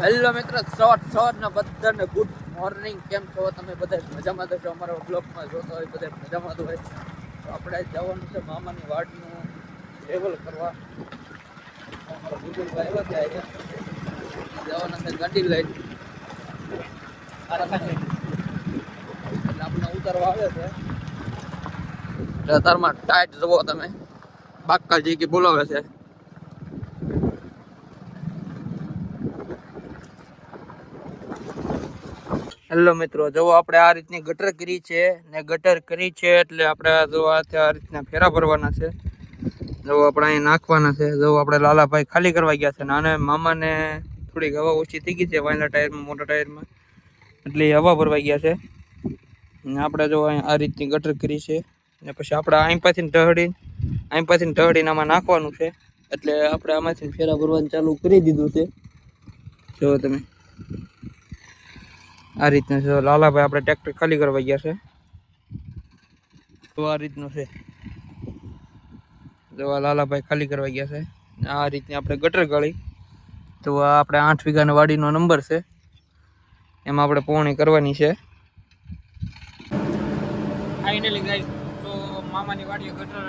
Hello મિત્રો, સવાર સવારના બધાને ગુડ મોર્નિંગ કેમ છો? તમે બધા મજામાં તો છો? અમારા બ્લોગમાં જોતો હોય બધા મજામાં તો હોય. તો આપણે જવાનું છે મામાની વાડનું ટ્રેવલ કરવા. અમારા બુજુર્ગ એવા ત્યાં આવ્યા જવાના છે ગાડી લઈ. એટલે આપણે ઉતારવા આવે છે. એટલે અત્યારમાં ટાઈટ જવો તમે. બાકાજી કે બોલાવે છે. હેલો મિત્રો, જો આપણે આ રીતની ગટર કરી છે ને ગટર કરી છે એટલે આપણે જો આ રીતના ફેરા ભરવાના છે. જો આપણે અહીં નાખવાના છે. જો આપણે લાલાભાઈ ખાલી કરવા ગયા છે ને આને મામાને થોડીક હવા ઓછી થઈ ગઈ છે વાયલા ટાયરમાં, મોટા ટાયરમાં. એટલે એ હવા ભરવા ગયા છે. ને આપણે જો અહીં આ રીતની ગટર કરી છે. ને પછી આપણે અહીં પાછી ઢહડી અહીં પાછી ઢહડીને આમાં નાખવાનું છે. એટલે આપણે આમાંથી ફેરા ભરવાનું ચાલુ કરી દીધું છે. જો તમે. આ રીતનું છે. લાલાભાઈ આપણે ટ્રેક્ટર ખાલી કરવા ગયા છે. તો આ રીતનું છે. તો આ લાલાભાઈ ખાલી કરવા ગયા છે. આ રીતની આપણે ગટર ગાળી. તો આ આપણે આઠ વીઘાની વાડીનો નંબર છે. એમાં આપણે પોણી કરવાની છે. ફાઇનલી ગાઈસ તો મામાની વાડીએ ગટર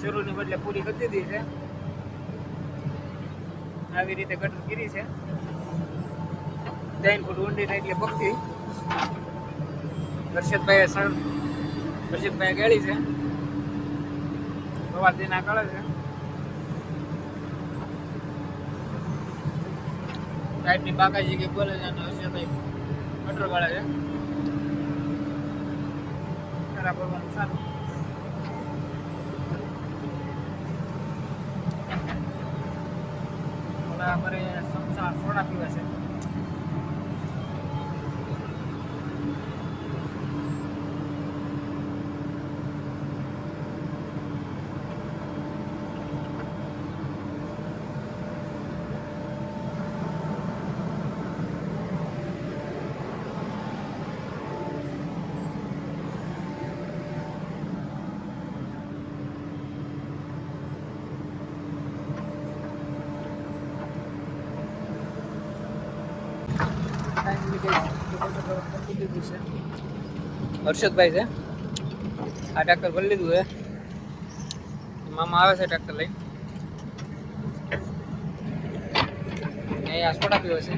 શરૂની બદલે પૂરી કરી દીધી છે. આવી રીતે ગટર કરી છે. ત્રણ ફૂટ ઊંડી ને એટલે પગથી હર્ષદભાઈ સર હર્ષદભાઈ ગેળી છે. સવાર દિના કાળે છે. ટાઈપની બાકાજી કે બોલે છે અને હર્ષદભાઈ કટર વાળે છે. ખરાબ કરવાનું સારું. અમારે સમસા સોના પીવા છે. હર્ષદભાઈ છે. આ ટ્રેક્ટર ભરી લીધું છે. મામા આવે છે ટ્રેક્ટર લઈ અહીંયા સોડા પીવે છે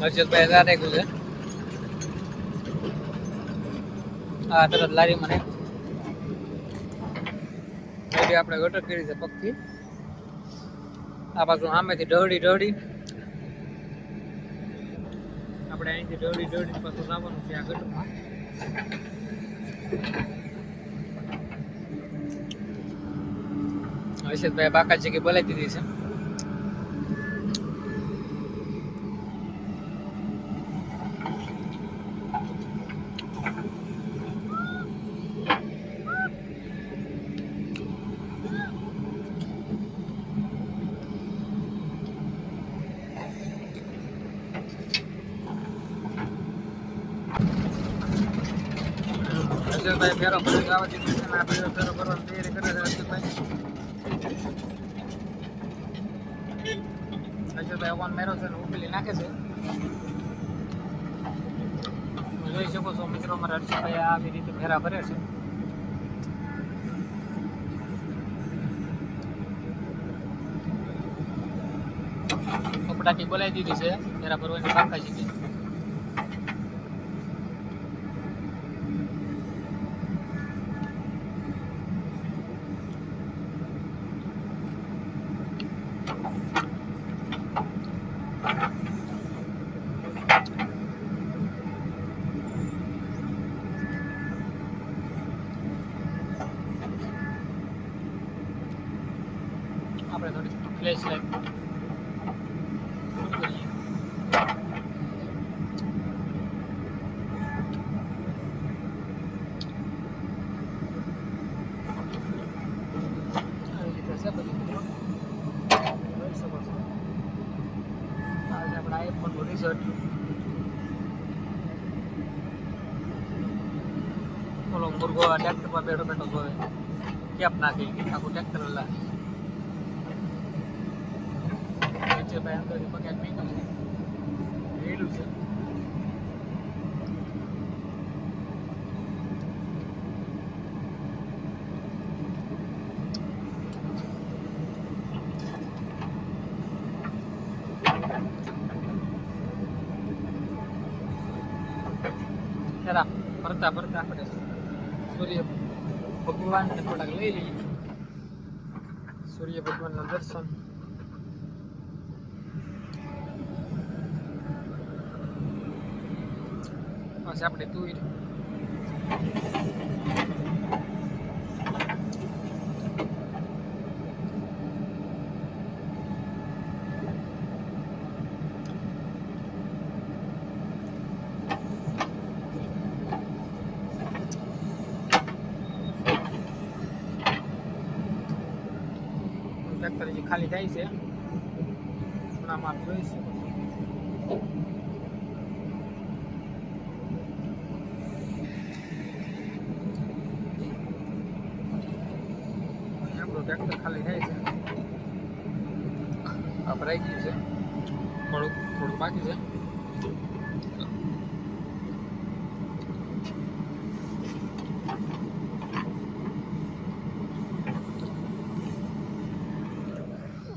હર્ષદભાઈ હજાર રાખ્યું છે. હા તરત લારી મને એટલે ગટર કરી છે પગથી. આ બાજુ આમેથી ઢળી ઢળી. આપણે અહીંથી ઢળી ઢળી પાછું લાવવાનું છે આ ગટરમાં. હર્ષદભાઈ બાકા છે કે બોલાવી દીધી છે. હર્ષદભાઈ ફેરો ભરી ફેરો ફેરો ભરવાની તૈયારી કરે છે હર્ષદભાઈ હર્ષદભાઈ અવાન મેરો છે ઉકેલી નાખે છે. જોઈ શકો છો મિત્રો મારા હર્ષદભાઈ આવી રીતે ફેરા ભરે છે. કપડાથી બોલાવી દીધી છે, ફેરા ભરવાની બાકા ઓલો મુર્ગો ટ્રેક્ટરમાં બેઠો બેઠો જોવે. કેપ નાખી? આખું ટ્રેક્ટર લા નીચે ભાઈ પકેટ મૂક્યું છે રેલું છે. જરા ફરતા ફરતા સૂર્ય ભગવાનને થોડાક લઈ લઈએ. સૂર્ય ભગવાનના દર્શન. બસ આપણે તુર. ટ્રેક્ટર ખાલી થાય છે ખૂણામાં આપ છે. આપણું ટ્રેક્ટર ખાલી થાય છે. આ ભરાઈ ગયું છે. થોડુંક થોડુંક બાકી છે.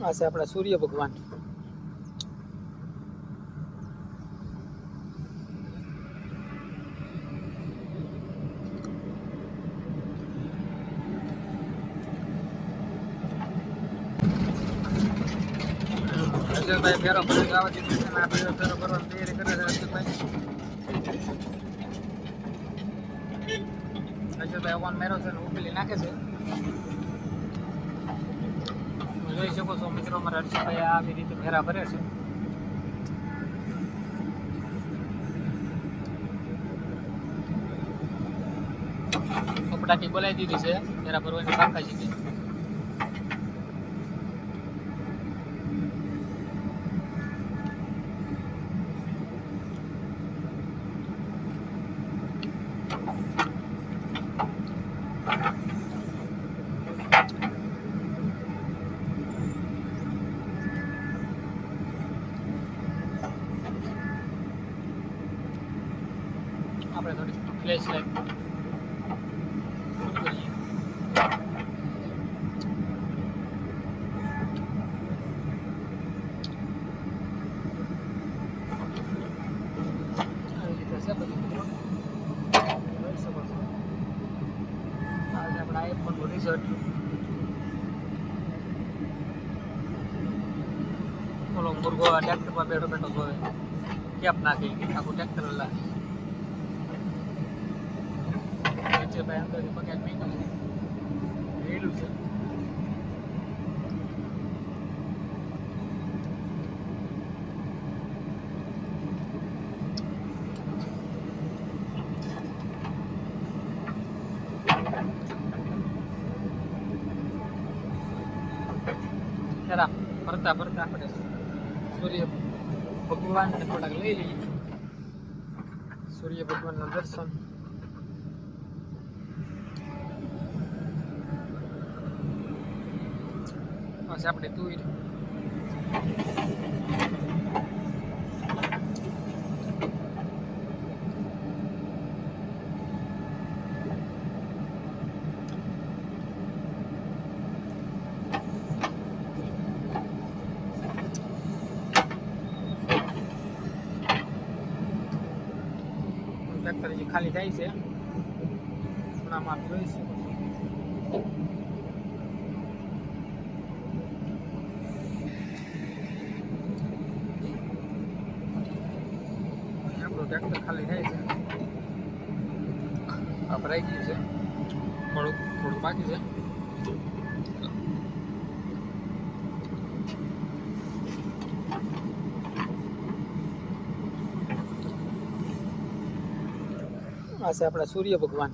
આ આપણા સૂર્ય ભગવાન. અજયભાઈ ફેરો ભરી આવે છે આપણે તૈયારી કરે છે અજયભાઈ. અજયભાઈ અવાન મેરો છે ઉકેલી નાખે છે. જોઈ શકો છો મિત્રો મારા હર્ષભાઈ આવી રીતે ફેરા ભરે છે. કપડાથી બોલાવી દીધી છે, ફેરા ભરવાની બાકાજી છે આપણે થોડી ફ્લેશ લાઈટ કરીએ આવી રીતે છે બધું મિત્રો. જોઈ શકો છો. આ છે આપણા આઈફોનનું રિઝલ્ટ ઓલો મુર્ગો આ ટ્રેક્ટરમાં બેઠો બેઠો જોવે કેપ નાખી આખું ટ્રેક્ટર લા નીચે ભાઈ પકેટ મૂક્યું છે રેલું છે. જરા ફરતા ફરતા આપણે સૂર્ય ભગવાનને થોડાક લઈ લઈએ. સૂર્ય ભગવાનના દર્શન. બસ આપણે તુર ટ્રેક્ટર જે ખાલી થાય છે. ખૂણામાં આપ જોઈ શકો છો આપણું ટ્રેક્ટર ખાલી થાય છે. આ ભરાઈ ગયું છે. થોડુંક થોડુંક બાકી છે. આ છે આપણા સૂર્ય ભગવાન.